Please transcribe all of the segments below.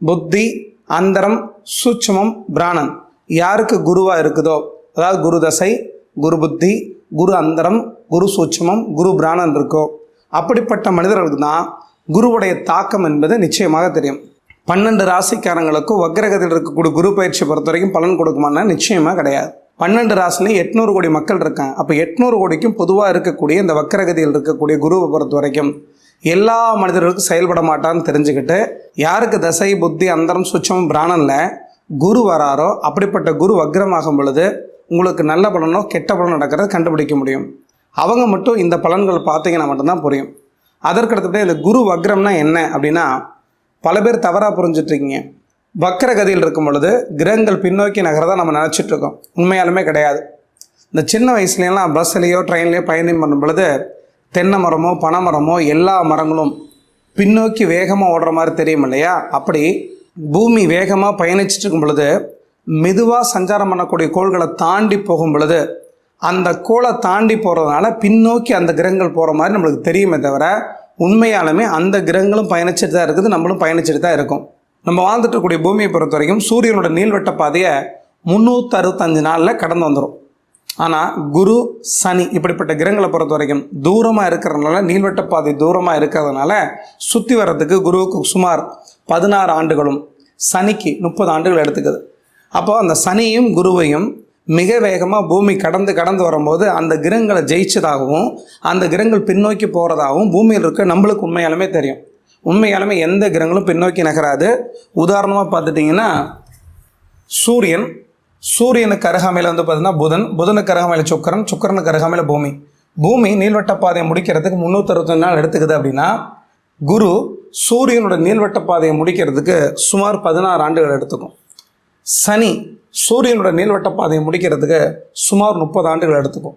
புத்தி அந்தரம் சூட்சமம் பிராணன் யாருக்கு குருவாக இருக்குதோ அதாவது குரு தசை குரு புத்தி குரு அந்தரம் குரு சூட்சமம் குரு பிராணன் இருக்கோ அப்படிப்பட்ட மனிதர்களுக்கு தான் குருவுடைய தாக்கம் என்பது நிச்சயமாக தெரியும். பன்னெண்டு ராசிக்காரங்களுக்கும் வக்ரகத்தில் இருக்கக்கூடிய குரு பயிற்சி பொறுத்த வரைக்கும் பலன் கொடுக்குமானா நிச்சயமாக கிடையாது. பன்னெண்டு ராசிலையும் எட்நூறு கோடி மக்கள் இருக்காங்க. அப்போ எட்நூறு கோடிக்கும் பொதுவாக இருக்கக்கூடிய இந்த வக்கரகதியில் இருக்கக்கூடிய குருவை பொறுத்த வரைக்கும் எல்லா மனிதர்களுக்கும் செயல்பட மாட்டான்னு தெரிஞ்சுக்கிட்டு யாருக்கு தசை புத்தி அந்தரம் சுச்சம் பிராணனில் குரு வராரோ அப்படிப்பட்ட குரு வக்ரமாகும் பொழுது உங்களுக்கு நல்ல பலனோ கெட்ட பலனோ நடக்கிறத கண்டுபிடிக்க முடியும். அவங்க மட்டும் இந்த பலன்கள் பார்த்தீங்கன்னா மட்டும்தான் புரியும். அதற்கடுத்தபடி இந்த குரு வக்ரம்னா என்ன அப்படின்னா பல பேர் தவறாக புரிஞ்சிட்ருக்கீங்க. வக்கரகதியில் இருக்கும் பொழுது கிரகங்கள் பின்னோக்கி நகரதான் நம்ம நினச்சிட்டு இருக்கோம் உண்மையாலுமே கிடையாது. இந்த சின்ன வயசுலலாம் பஸ்லேயோ ட்ரெயின்லேயோ பயணம் பண்ணும் பொழுது தென்னை மரமோ பனை மரமோ எல்லா மரங்களும் பின்னோக்கி வேகமாக ஓடுற மாதிரி தெரியும் இல்லையா? அப்படி பூமி வேகமாக பயணிச்சுட்டு இருக்கும் பொழுது மெதுவாக சஞ்சாரம் பண்ணக்கூடிய கோள்களை தாண்டி போகும் பொழுது அந்த கோளை தாண்டி போகிறதுனால பின்னோக்கி அந்த கிரகங்கள் போகிற மாதிரி நம்மளுக்கு தெரியுமே தவிர உண்மையாலுமே அந்த கிரகங்களும் பயணிச்சுட்டு தான் இருக்குது நம்மளும் பயணிச்சுட்டு தான் இருக்கும். நம்ம வாழ்ந்துட்டு இருக்கக்கூடிய பூமியை பொறுத்த வரைக்கும் சூரியனோட நீள்வட்ட பாதையை முந்நூற்றி அறுபத்தஞ்சு நாளில் கடந்து வந்துடும் ஆனால் குரு சனி இப்படிப்பட்ட கிரகங்களை பொறுத்த வரைக்கும் தூரமாக இருக்கிறதுனால நீள்வட்ட பாதை தூரமாக இருக்கிறதுனால சுற்றி வர்றதுக்கு குருவுக்கு சுமார் பதினாறு ஆண்டுகளும் சனிக்கு முப்பது ஆண்டுகள் எடுத்துக்குது. அப்போ அந்த சனியும் குருவையும் மிக வேகமாக பூமி கடந்து கடந்து வரும்போது அந்த கிரகங்களை ஜெயிச்சதாகவும் அந்த கிரகங்கள் பின்னோக்கி போகிறதாகவும் பூமியில் இருக்க நம்மளுக்கு உண்மையாலுமே தெரியும். உண்மையாலுமே எந்த கிரகங்களும் பின்னோக்கி நகராது. உதாரணமாக பார்த்துட்டிங்கன்னா சூரியன் சூரியனுக்கு அருகாமையில் வந்து பார்த்தீங்கன்னா புதன் புதனுக்கு அருகாமையில் சுக்கரன் சுக்கரனுக்கு அருகாமையில் பூமி. பூமி நீள்வட்ட பாதையை முடிக்கிறதுக்கு முந்நூற்றறுபத்தஞ்சு நாள் எடுத்துக்குது அப்படின்னா குரு சூரியனோட நீள்வட்ட பாதையை முடிக்கிறதுக்கு சுமார் பதினாறு ஆண்டுகள் எடுத்துக்கும். சனி சூரியனோட நீள்வட்ட பாதையை முடிக்கிறதுக்கு சுமார் முப்பது ஆண்டுகள் எடுத்துக்கும்.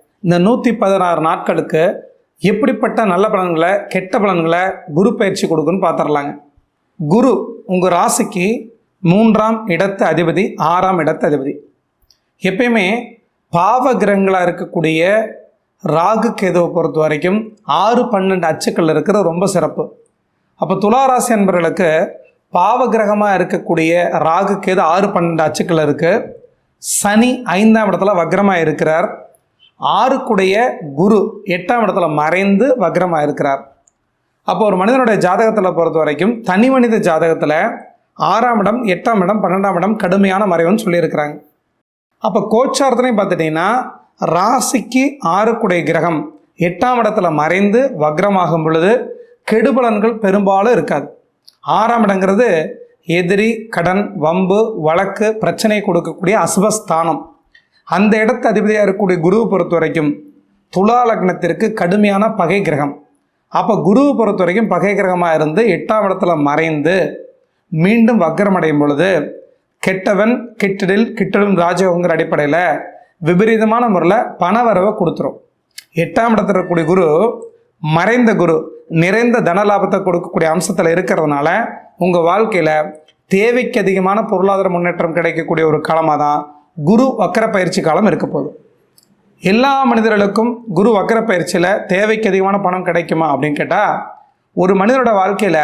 இந்த நூற்றி பதினாறு நாட்களுக்கு எப்படிப்பட்ட நல்ல பலன்களை கெட்ட பலன்களை குரு பயிற்சி கொடுக்குன்னு பார்த்துடலாங்க. குரு உங்கள் ராசிக்கு மூன்றாம் இடத்து அதிபதி ஆறாம் இடத்து அதிபதி. எப்பயுமே பாவ கிரகங்களாக இருக்கக்கூடிய ராகு கேதுவை பொறுத்த வரைக்கும் ஆறு பன்னெண்டு அச்சுக்கள் இருக்கிறது ரொம்ப சிறப்பு. அப்போ துளாராசி என்பவர்களுக்கு பாவ கிரகமாக இருக்கக்கூடிய ராகு கேது ஆறு பன்னெண்டு அச்சுக்கள் இருக்குது சனி ஐந்தாம் இடத்துல வக்ரமாக இருக்கிறார். ஆறுக்குடைய குரு எட்டாம் இடத்துல மறைந்து வக்ரமாக இருக்கிறார் அப்போ ஒரு மனிதனுடைய ஜாதகத்தில் பொறுத்த வரைக்கும் தனி மனித ஜாதகத்தில் ஆறாம் இடம் எட்டாம் இடம் பன்னெண்டாம் இடம் கடுமையான மறைவுன்னு சொல்லியிருக்கிறாங்க. அப்போ கோச்சாரத்திலையும் பார்த்துட்டிங்கன்னா ராசிக்கு ஆறுக்குடைய கிரகம் எட்டாம் இடத்துல மறைந்து வக்ரமாகும் பொழுது கெடுபலன்கள் பெரும்பாலும் இருக்காது. ஆறாம் இடங்கிறது எதிரி கடன் வம்பு வழக்கு பிரச்சனை கொடுக்கக்கூடிய அசுபஸ்தானம். அந்த இடத்து அதிபதியாக இருக்கக்கூடிய குருவை பொறுத்த வரைக்கும் துலா லக்னத்திற்கு கடுமையான பகை கிரகம். அப்போ குருவை பொறுத்த வரைக்கும் பகை கிரகமாக இருந்து எட்டாம் இடத்துல மறைந்து மீண்டும் வக்ரம் அடையும் பொழுது கெட்டவன் கிட்டடில் கிட்டடும் ராஜயோகங்கிற அடிப்படையில் விபரீதமான முறையில் பணவரவை கொடுத்துரும். எட்டாம் இடத்துல இருக்கக்கூடிய குரு மறைந்த குரு நிறைந்த தன லாபத்தை கொடுக்கக்கூடிய அம்சத்தில் இருக்கிறதுனால உங்கள் வாழ்க்கையில் தேவைக்கு அதிகமான பொருளாதார முன்னேற்றம் கிடைக்கக்கூடிய ஒரு காலமாக தான் குரு வக்கர பயிற்சி காலம் இருக்க போகுது. எல்லா மனிதர்களுக்கும் குரு வக்கர பயிற்சியில் தேவைக்கு அதிகமான பணம் கிடைக்குமா அப்படின்னு கேட்டால் ஒரு மனிதனோட வாழ்க்கையில்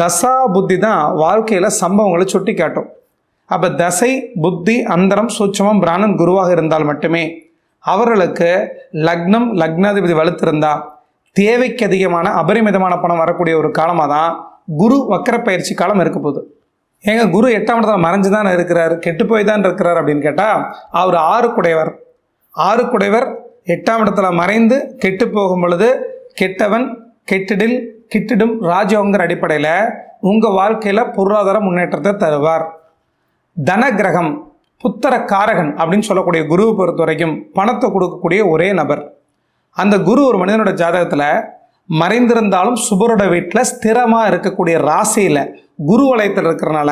தசா புத்தி தான் வாழ்க்கையில் சம்பவங்களை சுட்டி காட்டும். அப்போ தசை புத்தி அந்தரம் சூட்சமம் பிராணன் குருவாக இருந்தால் மட்டுமே அவர்களுக்கு லக்னம் லக்னாதிபதி வலுத்திருந்தா தேவைக்கு அதிகமான அபரிமிதமான பணம் வரக்கூடிய ஒரு காலமாக தான் குரு வக்கர பயிற்சி காலம் இருக்க போகுது. ஏங்க குரு எட்டாம் இடத்துல மறைஞ்சு தான் இருக்கிறார் கெட்டு போய் தான் இருக்கிறார் அப்படின்னு கேட்டால் அவர் ஆறு குடைவர் ஆறு குடைவர் எட்டாம் இடத்துல மறைந்து கெட்டு போகும் பொழுது கெட்டவன் கெட்டிடில் கிட்டிடும் ராஜயோங்கிற அடிப்படையில் உங்கள் வாழ்க்கையில் பொருளாதார முன்னேற்றத்தை தருவார். தன கிரகம் புத்தர காரகன் அப்படின்னு சொல்லக்கூடிய குருவை பொறுத்த வரைக்கும் பணத்தை கொடுக்கக்கூடிய ஒரே நபர். அந்த குரு ஒரு மனிதனோட ஜாதகத்தில் மறைந்திருந்தாலும் சுபரோட வீட்டில் ஸ்திரமாக இருக்கக்கூடிய ராசியில் குரு வளையத்தில் இருக்கிறனால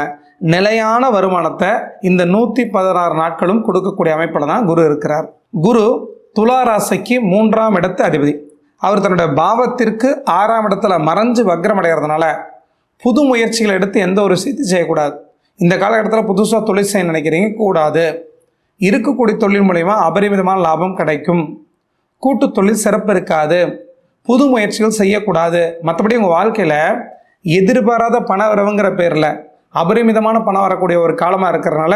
நிலையான வருமானத்தை இந்த நூற்றி பதினாறு நாட்களும் கொடுக்கக்கூடிய அமைப்பில் தான் குரு இருக்கிறார். குரு துலா ராசிக்கு மூன்றாம் இடத்து அதிபதி. அவர் தன்னுடைய பாவத்திற்கு ஆறாம் இடத்துல மறைஞ்சு வக்ரம் அடைகிறதுனால புது முயற்சிகளை எடுத்து எந்த ஒரு விஷயத்தை செய்யக்கூடாது. இந்த காலகட்டத்தில் புதுசாக தொழில் செய்ய நினைக்கிறீங்க கூடாது. இருக்கக்கூடிய தொழில் மூலயமா அபரிமிதமான லாபம் கிடைக்கும். கூட்டு தொழில் சிறப்பு இருக்காது. புது முயற்சிகள் செய்யக்கூடாது. மற்றபடி உங்கள் வாழ்க்கையில் எதிர்பாராத பண வரவுங்கிற பேரில் அபரிமிதமான பணம் வரக்கூடிய ஒரு காலமாக இருக்கிறனால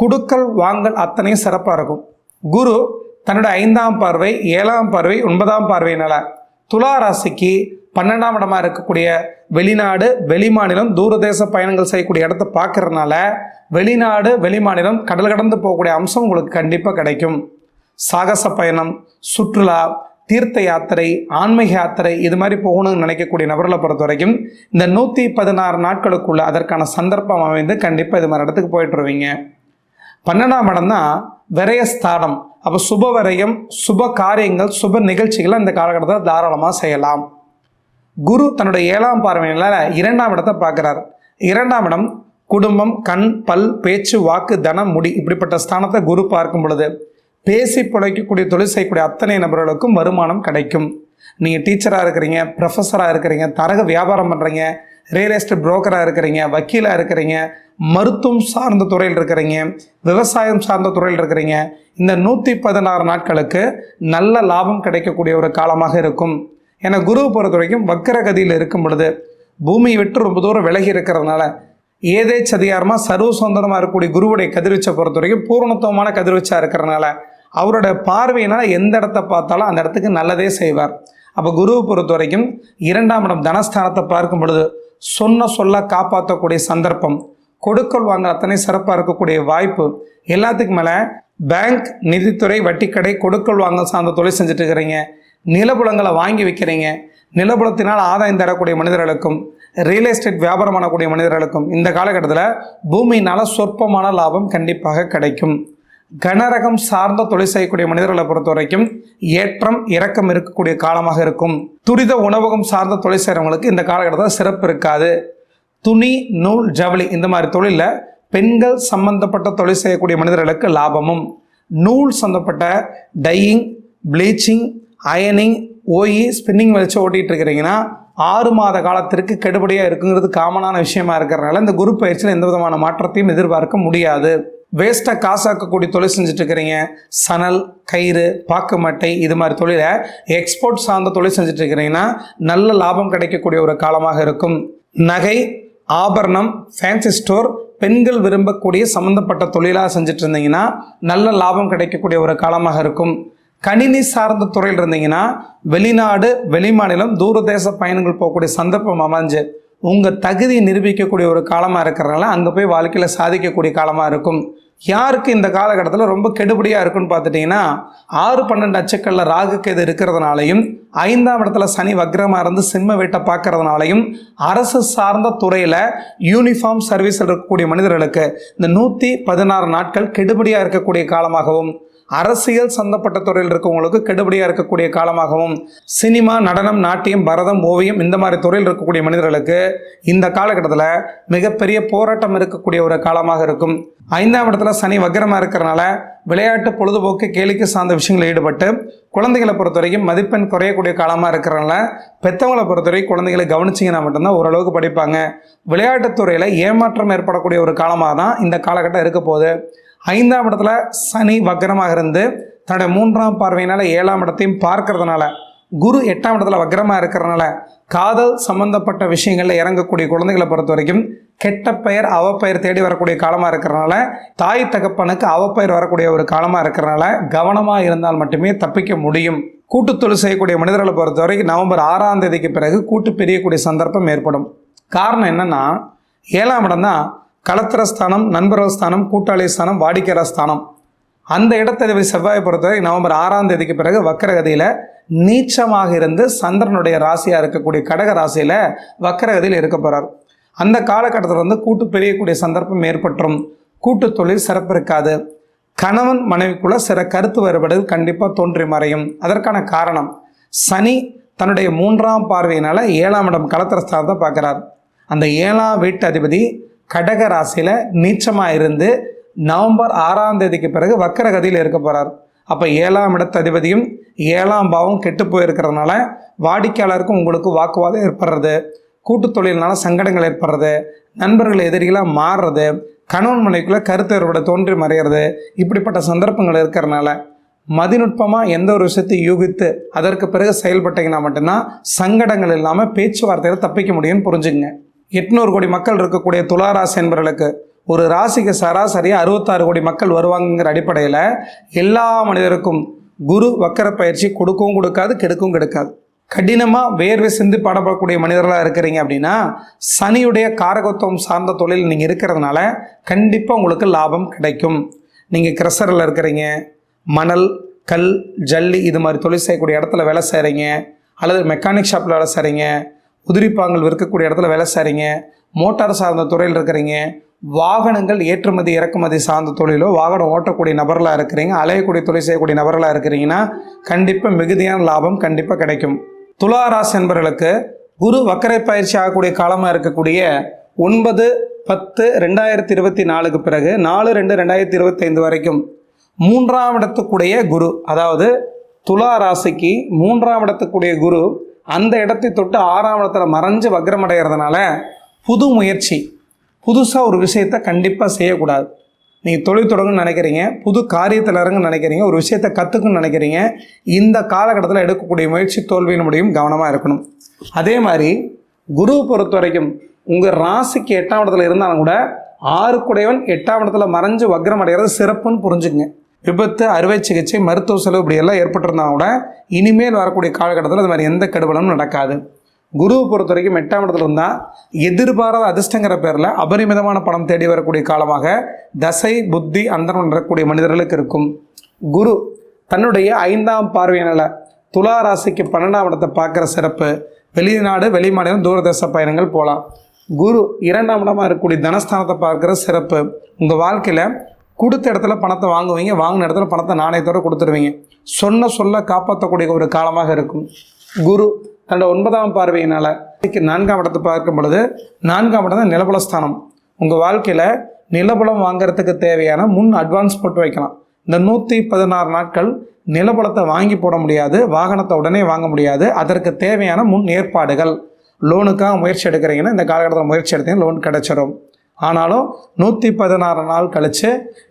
குடுக்கல் வாங்கல் அத்தனையும் சிறப்பாக இருக்கும். குரு தன்னோட ஐந்தாம் பார்வை ஏழாம் பார்வை ஒன்பதாம் பார்வையினால துலா ராசிக்கு பன்னெண்டாம் இடமா இருக்கக்கூடிய வெளிநாடு வெளிமாநிலம் தூரதேச பயணங்கள் செய்யக்கூடிய இடத்த பார்க்கறதுனால வெளிநாடு வெளிமாநிலம் கடல் கடந்து போகக்கூடிய அம்சம் உங்களுக்கு கண்டிப்பாக கிடைக்கும். சாகச பயணம் சுற்றுலா தீர்த்த யாத்திரை ஆன்மீக யாத்திரை இது மாதிரி போகணும்னு நினைக்கக்கூடிய நபர்களை பொறுத்த வரைக்கும் இந்த நூற்றி பதினாறு நாட்களுக்குள்ள அதற்கான சந்தர்ப்பம் அமைந்து கண்டிப்பாக இது மாதிரி இடத்துக்கு போயிட்டுருவீங்க பன்னெண்டாம் இடம் தான் விரயஸ்தானம். அப்போ சுப விரயம் சுப காரியங்கள் சுப நிகழ்ச்சிகளை இந்த காலகட்டத்தில் தாராளமாக செய்யலாம். குரு தன்னுடைய ஏழாம் பார்வையினால் இரண்டாம் இடத்தை பார்க்குறார். இரண்டாம் இடம் குடும்பம் கண் பல் பேச்சு வாக்கு தனம் முடி இப்படிப்பட்ட ஸ்தானத்தை குரு பார்க்கும் பொழுது பேசி பிழைக்கக்கூடிய தொழில் செய்யக்கூடிய அத்தனை நபர்களுக்கும் வருமானம் கிடைக்கும். நீங்கள் டீச்சராக இருக்கிறீங்க ப்ரொஃபஸராக இருக்கிறீங்க தரக வியாபாரம் பண்ணுறீங்க ரியல் எஸ்டேட் புரோக்கராக இருக்கிறீங்க வக்கீலாக இருக்கிறீங்க மருத்துவம் சார்ந்த துறையில் இருக்கிறீங்க விவசாயம் சார்ந்த துறையில் இருக்கிறீங்க இந்த நூற்றி பதினாறு நாட்களுக்கு நல்ல லாபம் கிடைக்கக்கூடிய ஒரு காலமாக இருக்கும். ஏன்னா குருவை பொறுத்த வரைக்கும் வக்கரகதியில் இருக்கும் பொழுது பூமியை விட்டு ரொம்ப தூரம் விலகி இருக்கிறதுனால ஏதே சதிகாரமாக சர்வ சுதந்திரமாக இருக்கக்கூடிய குருவுடைய கதிர்வீச்சை பொறுத்த வரைக்கும் பூரணத்துவமான கதிர்வீச்சாக இருக்கிறனால அவரோட பார்வையினால் எந்த இடத்த பார்த்தாலும் அந்த இடத்துக்கு நல்லதே செய்வார். அப்போ குருவை பொறுத்த வரைக்கும் இரண்டாம் இடம் தனஸ்தானத்தை பார்க்கும் பொழுது சொன்ன சொல்ல காப்பாற்றக்கூடிய சந்தர்ப்பம் கொடுக்கல் வாங்க அத்தனை சிறப்பாக இருக்கக்கூடிய வாய்ப்பு எல்லாத்துக்கும் மேலே பேங்க் நிதித்துறை வட்டிக்கடை கொடுக்கல் வாங்க சார்ந்த தொழில் செஞ்சுட்டு இருக்கிறீங்க நிலபுலங்களை வாங்கி விற்கிறீங்க நிலபுலத்தினால் ஆதாயம் தரக்கூடிய மனிதர்களுக்கும் ரியல் எஸ்டேட் வியாபாரம் பண்ணக்கூடிய மனிதர்களுக்கும் இந்த காலகட்டத்தில் பூமியினால் சொற்பமான லாபம் கண்டிப்பாக கிடைக்கும். கனரகம் சார்ந்த தொழில் செய்யக்கூடிய மனிதர்களை பொறுத்த வரைக்கும் ஏற்றம் இறக்கம் இருக்கக்கூடிய காலமாக இருக்கும். துரித உணவகம் சார்ந்த தொழில் செய்கிறவங்களுக்கு இந்த காலகட்டத்தில் சிறப்பு இருக்காது. துணி நூல் ஜவுளி இந்த மாதிரி தொழிலில் பெண்கள் சம்பந்தப்பட்ட தொழில் செய்யக்கூடிய மனிதர்களுக்கு லாபமும். நூல் சம்பந்தப்பட்ட டையிங் ப்ளீச்சிங் அயனிங் ஓயி ஸ்பின்னிங் வச்சு ஓட்டிகிட்டு இருக்கிறீங்கன்னா ஆறு மாத காலத்திற்கு கெடுபடியாக இருக்குங்கிறது காமனான விஷயமா இருக்கிறனால இந்த குரு பயிற்சியில் எந்த விதமான மாற்றத்தையும் எதிர்பார்க்க முடியாது. வேஸ்ட்டாக காசாக்கக்கூடிய தொழில் செஞ்சுட்டு இருக்கிறீங்க சணல் கயிறு பாக்குமட்டை இது மாதிரி தொழிலை எக்ஸ்போர்ட் சார்ந்த தொழில் செஞ்சுட்டு இருக்கிறீங்கன்னா நல்ல லாபம் கிடைக்கக்கூடிய ஒரு காலமாக இருக்கும். நகை ஆபரணம் ஃபேன்சி ஸ்டோர் பெண்கள் விரும்பக்கூடிய சம்மந்தப்பட்ட தொழிலாக செஞ்சுட்டு இருந்தீங்கன்னா நல்ல லாபம் கிடைக்கக்கூடிய ஒரு காலமாக இருக்கும். கணினி சார்ந்த துறையில் இருந்தீங்கன்னா வெளிநாடு வெளிமாநிலம் தூரதேச பயணங்கள் போகக்கூடிய சந்தர்ப்பம் அமைஞ்சு உங்கள் தகுதியை நிரூபிக்கக்கூடிய ஒரு காலமாக இருக்கிறனால அங்கே போய் வாழ்க்கையில் சாதிக்கக்கூடிய காலமாக இருக்கும். யாருக்கு இந்த காலகட்டத்தில் ரொம்ப கெடுபடியாக இருக்குன்னு பார்த்துட்டிங்கன்னா ஆறு பன்னெண்டு அச்சுக்களில் ராகுக்கு இது இருக்கிறதுனாலையும் ஐந்தாம் இடத்துல சனி வக்ரமாக இருந்து சிம்ம வீட்டை பார்க்கறதுனாலையும் அரசு சார்ந்த துறையில் யூனிஃபார்ம் சர்வீஸில் இருக்கக்கூடிய மனிதர்களுக்கு இந்த நூற்றி பதினாறு நாட்கள் கெடுபடியாக இருக்கக்கூடிய காலமாகவும் அரசியல் சம்பந்தப்பட்ட துறையில் இருக்கவங்களுக்கு கெடுபடியாக இருக்கக்கூடிய காலமாகவும் சினிமா நடனம் நாட்டியம் பரதம் ஓவியம் இந்த மாதிரி துறையில் இருக்கக்கூடிய மனிதர்களுக்கு இந்த காலகட்டத்தில் மிகப்பெரிய போராட்டம் இருக்கக்கூடிய ஒரு காலமாக இருக்கும். ஐந்தாம் இடத்துல சனி வக்கரமாக இருக்கிறனால விளையாட்டு பொழுதுபோக்கு கேளிக்கை சார்ந்த விஷயங்களில் ஈடுபட்டு குழந்தைகளை பொறுத்த வரைக்கும் மதிப்பெண் குறையக்கூடிய காலமாக இருக்கிறனால பெற்றவங்களை பொறுத்த வரைக்கும் குழந்தைகளை கவனிச்சிங்கன்னா மட்டும்தான் ஓரளவுக்கு படிப்பாங்க. விளையாட்டுத்துறையில் ஏமாற்றம் ஏற்படக்கூடிய ஒரு காலமாக தான் இந்த காலகட்டம் இருக்க போகுது. ஐந்தாம் இடத்துல சனி வக்ரமாக இருந்து தன்னுடைய மூன்றாம் பார்வையினால் ஏழாம் இடத்தையும் பார்க்கறதுனால குரு எட்டாம் இடத்துல வக்ரமாக இருக்கிறனால காதல் சம்பந்தப்பட்ட விஷயங்களில் இறங்கக்கூடிய குழந்தைகளை பொறுத்த வரைக்கும் கெட்ட பெயர் அவப்பெயர் தேடி வரக்கூடிய காலமாக இருக்கிறனால தாய் தகப்பனுக்கு அவப்பெயர் வரக்கூடிய ஒரு காலமாக இருக்கிறனால கவனமாக இருந்தால் மட்டுமே தப்பிக்க முடியும். கூட்டுத்தொழில் செய்யக்கூடிய மனிதர்களை பொறுத்த வரைக்கும் நவம்பர் ஆறாம் தேதிக்கு பிறகு கூட்டு பிரியக்கூடிய சந்தர்ப்பம் ஏற்படும். காரணம் என்னன்னா ஏழாம் இடம் தான் களத்திர ஸ்தானம் நண்பர்கள் ஸ்தானம் கூட்டாளி ஸ்தானம் வாடிக்கையாளர் ஸ்தானம். அந்த இடத்தை செவ்வாயை பொறுத்தவரை நவம்பர் ஆறாம் தேதிக்கு பிறகு வக்கரகதியில் நீச்சமாக இருந்து சந்திரனுடைய ராசியாக இருக்கக்கூடிய கடக ராசியில் வக்கரகதியில் இருக்க போகிறார் அந்த காலகட்டத்தில் வந்து கூட்டு பிரியக்கூடிய சந்தர்ப்பம் ஏற்பட்டுரும். கூட்டு தொழில் சிறப்பு இருக்காது. கணவன் மனைவிக்குள்ள சில கருத்து வேறுபாடுகள் கண்டிப்பாக தோன்றி மறையும். அதற்கான காரணம் சனி தன்னுடைய மூன்றாம் பார்வையினால் ஏழாம் இடம் களத்திரஸ்தானத்தை பார்க்குறார். அந்த ஏழாம் வீட்டு அதிபதி கடக ராசியில் நீச்சமாக இருந்து நவம்பர் ஆறாம் தேதிக்கு பிறகு வக்கரகதியில் இருக்க போகிறார் அப்போ ஏழாம் இடத்து அதிபதியும் ஏழாம் பாவம் கெட்டு போயிருக்கிறதுனால வாடிக்கையாளருக்கும் உங்களுக்கு வாக்குவாதம் ஏற்படுறது. கூட்டு தொழிலினால சங்கடங்கள் ஏற்படுறது. நண்பர்கள் எதிரிகளாக மாறுறது. கணவன் மனைவிக்குள்ளே கருத்து தோன்றி மறையிறது. இப்படிப்பட்ட சந்தர்ப்பங்கள் இருக்கிறனால மதிநுட்பமாக எந்த ஒரு விஷயத்தை யூகித்து அதற்கு பிறகு செயல்பட்டீங்கன்னா மட்டும்தான் சங்கடங்கள் இல்லாமல் பேச்சுவார்த்தையில் தப்பிக்க முடியும்னு புரிஞ்சுங்க எட்நூறு கோடி மக்கள் இருக்கக்கூடிய துளாராசி என்பவர்களுக்கு ஒரு ராசிக்கு சராசரியாக அறுபத்தாறு கோடி மக்கள் வருவாங்கங்கிற அடிப்படையில் எல்லா மனிதருக்கும் குரு வக்கர பயிற்சி கொடுக்கவும் கொடுக்காது கெடுக்கவும் கெடுக்காது. கடினமாக வேர்வை சிந்து பாடப்படக்கூடிய மனிதர்களாக இருக்கிறீங்க அப்படின்னா சனியுடைய காரகத்துவம் சார்ந்த தொழில் நீங்கள் இருக்கிறதுனால கண்டிப்பாக உங்களுக்கு லாபம் கிடைக்கும். நீங்கள் கிரசரில் இருக்கிறீங்க மணல் கல் ஜல்லி இது மாதிரி தொழில் செய்யக்கூடிய இடத்துல வேலை செய்கிறீங்க அல்லது மெக்கானிக் ஷாப்பில் வேலை செய்கிறீங்க உதிரிப்பாங்கள் விற்கக்கூடிய இடத்துல வேலை செய்கிறீங்க மோட்டார் சார்ந்த துறையில் இருக்கிறீங்க வாகனங்கள் ஏற்றுமதி இறக்குமதி சார்ந்த தொழிலோ வாகனம் ஓட்டக்கூடிய நபர்களாக இருக்கிறீங்க அலையக்கூடிய தொழில் செய்யக்கூடிய நபர்களாக இருக்கிறீங்கன்னா கண்டிப்பாக மிகுதியான லாபம் கண்டிப்பாக கிடைக்கும். துளாராசி என்பவர்களுக்கு குரு வக்கரை பயிற்சி ஆகக்கூடிய காலமாக இருக்கக்கூடிய ஒன்பது பத்து ரெண்டாயிரத்தி இருபத்தி நாலுக்கு பிறகு நாலு ரெண்டு ரெண்டாயிரத்தி இருபத்தைந்து வரைக்கும் மூன்றாம் இடத்துக்குடைய குரு அதாவது துலா ராசிக்கு மூன்றாம் இடத்துக்குடைய குரு அந்த இடத்தை தொட்டு ஆறாம் இடத்துல மறைஞ்சு வக்ரமடைகிறதுனால புது முயற்சி புதுசாக ஒரு விஷயத்தை கண்டிப்பாக செய்யக்கூடாது. நீங்கள் தொழில் தொடங்குன்னு நினைக்கிறீங்க புது காரியத்தில் இறங்குன்னு நினைக்கிறீங்க ஒரு விஷயத்தை கற்றுக்குன்னு நினைக்கிறீங்க இந்த காலகட்டத்தில் எடுக்கக்கூடிய முயற்சி தோல்வியின் முடியும் கவனமாக இருக்கணும். அதே மாதிரி குரு பொறுத்த வரைக்கும் உங்கள் ராசிக்கு எட்டாம் இடத்துல இருந்தாலும் கூட ஆறுக்குடையவன் எட்டாம் இடத்துல மறைஞ்சு வக்ரம் அடைகிறது சிறப்புன்னு புரிஞ்சுங்க விபத்து அறுவை சிகிச்சை மருத்துவ செலவு இப்படி எல்லாம் ஏற்பட்டிருந்தாலும் கூட இனிமேல் வரக்கூடிய காலகட்டத்தில் அது மாதிரி எந்த கெடுபலனும் நடக்காது. குருவை பொறுத்த வரைக்கும் எட்டாம் இடத்துல இருந்தால் எதிர்பாராத அதிர்ஷ்டங்கிற பேரில் அபரிமிதமான பணம் தேடி வரக்கூடிய காலமாக தசை புத்தி அந்தரம் நடக்கக்கூடிய மனிதர்களுக்கு இருக்கும். குரு தன்னுடைய ஐந்தாம் பார்வையினால் துலா ராசிக்கு பன்னெண்டாம் இடத்தை பார்க்குற சிறப்பு. வெளிநாடு வெளிமாநிலம் தூரதேச பயணங்கள் போகலாம். குரு இரண்டாம் இடமாக இருக்கக்கூடிய தனஸ்தானத்தை பார்க்குற சிறப்பு. உங்கள் வாழ்க்கையில் கொடுத்த இடத்துல பணத்தை வாங்குவீங்க வாங்கின இடத்துல பணத்தை நாணயத்தோடு கொடுத்துருவீங்க. சொன்ன சொல்ல காப்பாற்றக்கூடிய ஒரு காலமாக இருக்கும். குரு தன்னோட ஒன்பதாம் பார்வையினால் நான்காம் இடத்தை பார்க்கும் பொழுது நான்காம் இடம் தான் நிலபலஸ்தானம். உங்கள் வாழ்க்கையில் நிலபலம் வாங்குறதுக்கு தேவையான முன் அட்வான்ஸ் போட்டு வைக்கலாம். இந்த நூற்றி பதினாறு நாட்கள் நிலபலத்தை வாங்கி போட முடியாது வாகனத்தை உடனே வாங்க முடியாது. அதற்கு தேவையான முன் ஏற்பாடுகள். லோனுக்காக முயற்சி எடுக்கிறீங்கன்னா இந்த காலகட்டத்தில் முயற்சி எடுத்தீங்கன்னா லோன் கிடைச்சிடும் ஆனாலும் நூற்றி பதினாறு நாள் கழித்து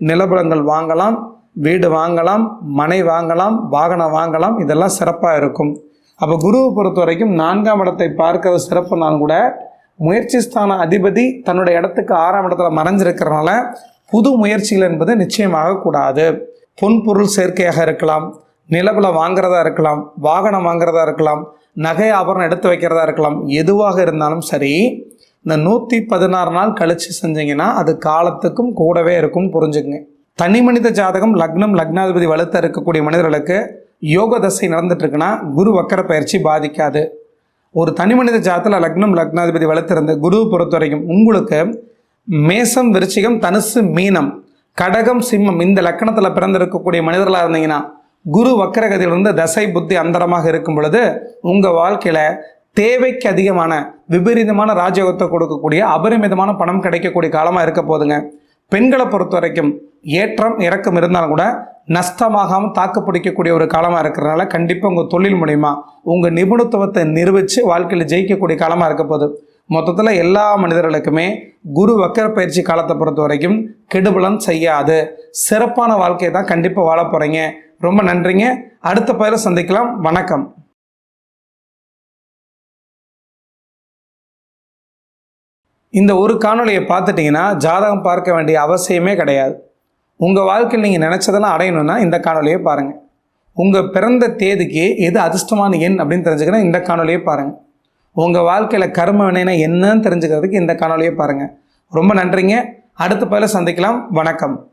நிலபுலங்கள் வாங்கலாம் வீடு வாங்கலாம் மனை வாங்கலாம் வாகனம் வாங்கலாம் இதெல்லாம் சிறப்பாக இருக்கும். அப்போ குருவை பொறுத்த வரைக்கும் நான்காம் இடத்தை பார்க்க சிறப்புனால் கூட முயற்சி ஸ்தான அதிபதி தன்னுடைய இடத்துக்கு ஆறாம் இடத்துல மறைஞ்சிருக்கிறனால புது முயற்சிகள் என்பது நிச்சயமாக கூடாது. பொன் பொருள் சேர்க்கையாக இருக்கலாம் நிலவில் வாங்குறதா இருக்கலாம் வாகனம் வாங்குறதா இருக்கலாம் நகை ஆபரணம் எடுத்து வைக்கிறதா இருக்கலாம் எதுவாக இருந்தாலும் சரி இந்த நூற்றி பதினாறு நாள் கழித்து செஞ்சீங்கன்னா அது காலத்துக்கும் கூடவே இருக்கும் புரிஞ்சுக்குங்க. தனி மனித ஜாதகம் லக்னம் லக்னாதிபதி வலுத்த இருக்கக்கூடிய மனிதர்களுக்கு யோக தசை நடந்துட்டு இருக்குன்னா குரு வக்கர பயிற்சி பாதிக்காது. ஒரு தனி மனித ஜாதத்தில் லக்னம் லக்னாதிபதி வலுத்திருந்த குரு பொறுத்த வரைக்கும் உங்களுக்கு மேசம் விருச்சிகம் தனுசு மீனம் கடகம் சிம்மம் இந்த லக்கணத்தில் பிறந்திருக்கக்கூடிய மனிதர்களாக இருந்தீங்கன்னா குரு வக்கரகதியிலிருந்து தசை புத்தி அந்தரமாக இருக்கும் பொழுது உங்கள் வாழ்க்கையில் தேவைக்கு அதிகமான விபரீதமான ராஜயோகத்தை கொடுக்கக்கூடிய அபரிமிதமான பணம் கிடைக்கக்கூடிய காலமாக இருக்க போதுங்க பெண்களை பொறுத்த வரைக்கும் ஏற்றம் இறக்கம் இருந்தாலும் கூட நஷ்டமாகாமல் தாக்கு பிடிக்கக்கூடிய ஒரு காலமாக இருக்கிறதுனால கண்டிப்பாக உங்கள் தொழில் மூலிமா உங்கள் நிபுணத்துவத்தை நிரூபித்து வாழ்க்கையில் ஜெயிக்கக்கூடிய காலமாக இருக்க போகுது. மொத்தத்தில் எல்லா மனிதர்களுக்குமே குரு வக்கர பயிற்சி காலத்தை பொறுத்த வரைக்கும் கெடுபலம் செய்யாது. சிறப்பான வாழ்க்கையை தான் கண்டிப்பாக வாழ போகிறீங்க ரொம்ப நன்றிங்க. அடுத்த பயிரை சந்திக்கலாம். வணக்கம். இந்த ஒரு காணொலியை பார்த்துட்டிங்கன்னா ஜாதகம் பார்க்க வேண்டிய அவசியமே கிடையாது. உங்கள் வாழ்க்கையில் நீங்கள் நினச்சதெல்லாம் அடையணும்னா இந்த காணொலியை பாருங்கள் உங்கள் பிறந்த தேதிக்கு எது அதிர்ஷ்டமான எண் அப்படின்னு தெரிஞ்சுக்கணும் இந்த காணொலியை பாருங்கள் உங்கள் வாழ்க்கையில் கர்ம வினைனா என்னன்னு தெரிஞ்சுக்கிறதுக்கு இந்த காணொலியை பாருங்கள் ரொம்ப நன்றிங்க. அடுத்த பதில சந்திக்கலாம். வணக்கம்.